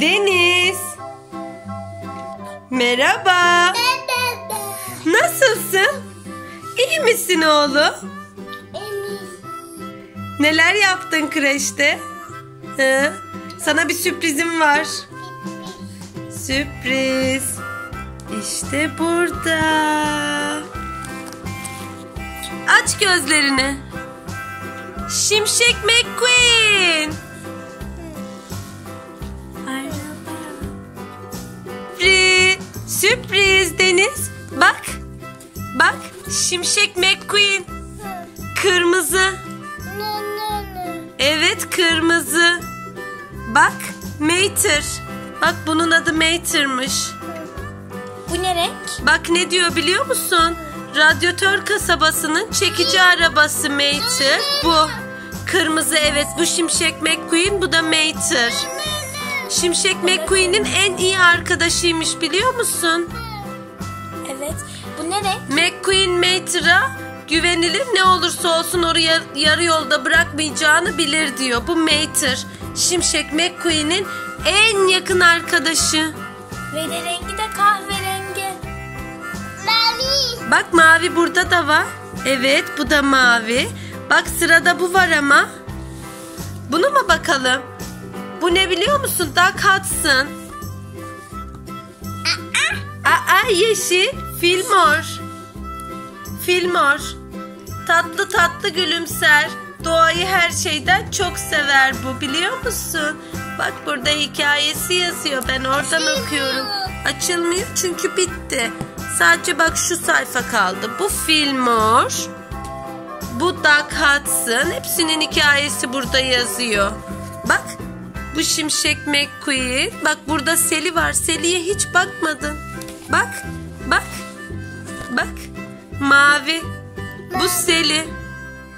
Deniz. Merhaba. Nasılsın? İyi misin oğlum? Neler yaptın kreşte? Hı? Sana bir sürprizim var. Sürpriz. İşte burada. Aç gözlerini. Şimşek McQueen. Sürpriz. Deniz. Bak. Bak. Şimşek McQueen. Kırmızı. Evet kırmızı. Bak Mater. Bak bunun adı Mater'mış. Bu ne renk? Bak ne diyor biliyor musun? Radyatör kasabasının çekici arabası Mater. Bu. Kırmızı evet bu Şimşek McQueen bu da Mater. Şimşek McQueen'in en iyi arkadaşıymış biliyor musun? Evet. Bu ne renk? McQueen Mater'a güvenilir ne olursa olsun oraya yarı yolda bırakmayacağını bilir diyor. Bu Mater. Şimşek McQueen'in en yakın arkadaşı. Ve de rengi de kahverengi. Bak mavi burada da var. Evet bu da mavi. Bak sırada bu var ama. Bunu mu bakalım? Bu ne biliyor musun? Duck Hudson. Aa yeşil. Fillmore. Fillmore. Tatlı tatlı gülümser. Doğayı her şeyden çok sever bu biliyor musun? Bak burada hikayesi yazıyor. Ben oradan okuyorum. Açılmıyor çünkü bitti. Sadece bak şu sayfa kaldı. Bu Fillmore. Bu Duck Hudson. Hepsinin hikayesi burada yazıyor. Bu Şimşek McQueen. Bak burada Seli var. Seli'ye hiç bakmadın. Bak. Bak. Bak. Mavi. Bu Seli.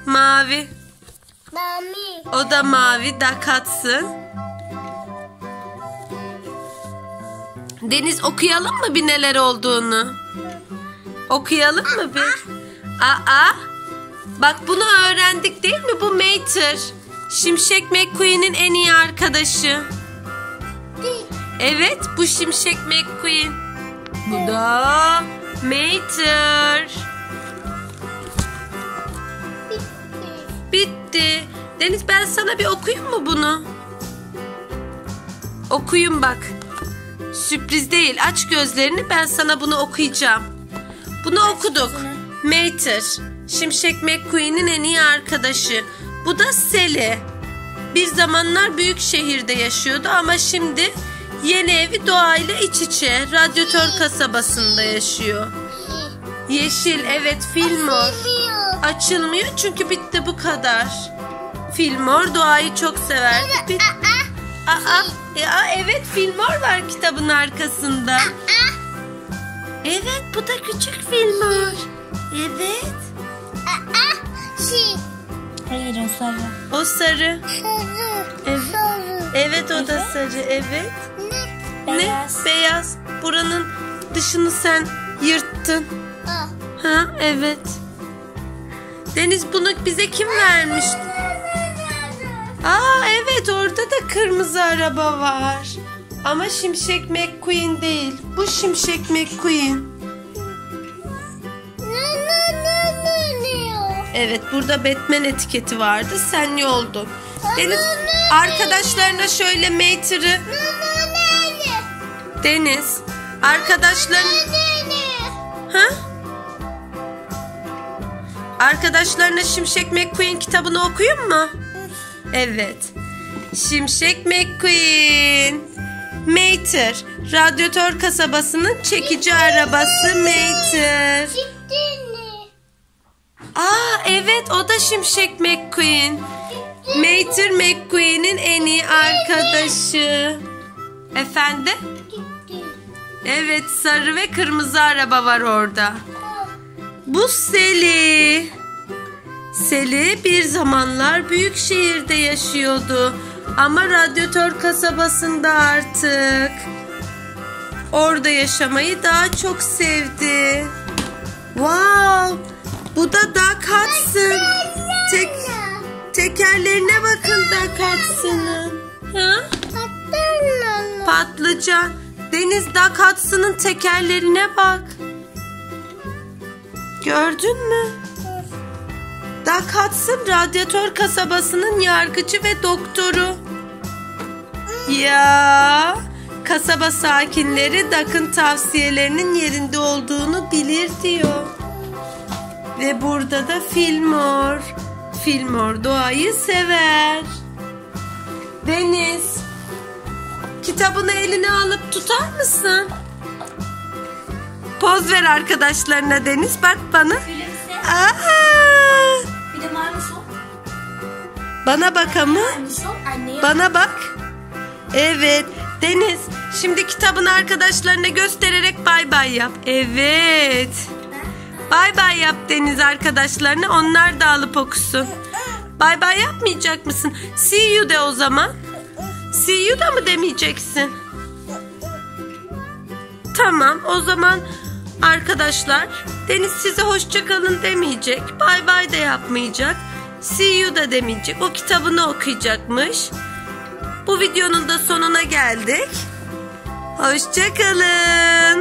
Mavi. O da mavi. Hudson. Deniz okuyalım mı bir neler olduğunu? Okuyalım mı bir? Aa. Bak bunu öğrendik değil mi? Bu Mater. Şimşek McQueen'in en iyi arkadaşı. Evet bu Şimşek McQueen. Bu da Mater. Bitti. Deniz ben sana bir okuyayım mı bunu? Okuyun bak. Sürpriz değil. Aç gözlerini ben sana bunu okuyacağım. Bunu okuduk. Mater. Şimşek McQueen'in en iyi arkadaşı. Bu da Sally. Bir zamanlar büyük şehirde yaşıyordu ama şimdi yeni evi doğayla iç içe. Radyatör kasabasında yaşıyor. Yeşil evet Fillmore. Açılmıyor çünkü bitti bu kadar. Fillmore doğayı çok severdi. Bit- Aa, ya evet Fillmore var kitabın arkasında. Evet bu da küçük Fillmore. Evet. Hayır o sarı. O sarı. Evet. Evet o da sarı. Evet. Beyaz. Ne? Beyaz. Buranın dışını sen yırttın. Ha evet. Deniz bunu bize kim vermiş? Aa evet orada da kırmızı araba var. Ama Şimşek McQueen değil. Bu Şimşek McQueen. Evet burada Batman etiketi vardı. Sen yoldun. Deniz arkadaşlarına şöyle Mater'ı Deniz arkadaşların ha? Arkadaşlarına Şimşek McQueen kitabını okuyun mu? Evet. Şimşek McQueen. Mater. Radyatör kasabasının çekici arabası Mater. Evet o da Şimşek McQueen. Mater McQueen'in en iyi arkadaşı. Efendim? Evet sarı ve kırmızı araba var orada. Bu Seli. Seli bir zamanlar büyük şehirde yaşıyordu. Ama radyatör kasabasında artık. Orada yaşamayı daha çok sevdi. Wow! Bu da Hudson. Tek, tekerlerine bakın Duck Hudson'ın. Ha? patlıcan. Deniz Duck Hudson'ın tekerlerine bak. Gördün mü? Hudson radyatör kasabasının yargıcı ve doktoru. Ya kasaba sakinleri Duck'ın tavsiyelerinin yerinde olduğunu bilir diyor. Ve burada da Fillmore. Fillmore doğayı sever. Deniz, kitabını eline alıp tutar mısın? Poz ver arkadaşlarına Deniz. Bak bana. Aa, Bir de sol. bana bak ama. Bana bak. Evet. Deniz, şimdi kitabını arkadaşlarına göstererek bay bay yap. Evet. Bay bay yap Deniz arkadaşlarına. Onlar da alıp okusun. Bay bay yapmayacak mısın? See you de o zaman. See you da mı demeyeceksin? Tamam o zaman arkadaşlar Deniz size hoşça kalın demeyecek. Bay bay da yapmayacak. See you da demeyecek. O kitabını okuyacakmış. Bu videonun da sonuna geldik. Hoşça kalın.